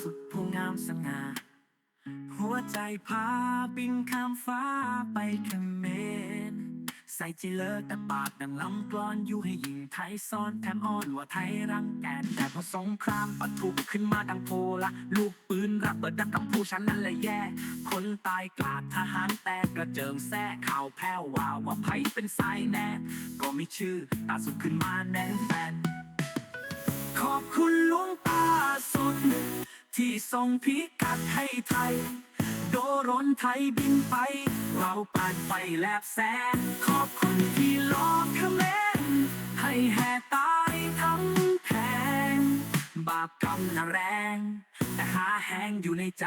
สุดผู้งามสง่า หัวใจพาบินข้ามฟ้าไปเขมรใส่ใจเลิศแต่ปากดังลำกลอนอยู่ให้หญิงไทยซ้อนแถมอ้อนว่าไทยรังแกนแต่พอสงครามปะทุขึ้นมาดังโพละ ลูกปืนรับเบิดดังกับผู้ฉันนั่นแหละแย่ คนตายกลาดทหารแตกกระเจิงแซ่ข่าวแพ้วว่าว่าไผเป็นสายแน่ ก็มีชื่อตาสุดขึ้นมาแน่นแฟนขอบคุณลวงตาส ที่ส่งพิกัดให้ไทย โดรนไทยบินไป เราปานไปแลบแสงขอบคุณที่ลอกเขมรให้แห่ตายทั้งแผงบาปกรรมน่ะแรง แต่หาแห้งอยู่ในใจ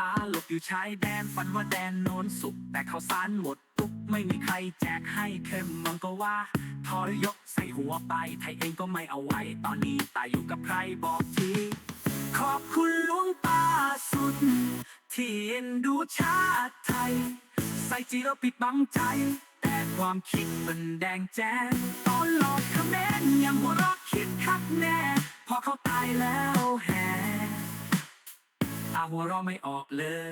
ตาหลบอยู่ชายแดนฝันว่าแดนโน้นสุกแต่ข้าวสารหมดปุ๊บไม่มีใครแจกให้เข้มมันก็ว่าทอยยกใส่หัวไป ไทยเองก็ไม่เอาไว้ ตอนนี้ตายอยู่กับใครบอกที ที่เอ็นดูชาติไทย ใส่จีเราปิดบังใจ แต่ความคิดมันแดงแจ้งตอนหลอกเขมนยังหัวเราะคิดคักแน่ พอเขาตายแล้วแห่อาหัวเราะไม่ออกเลย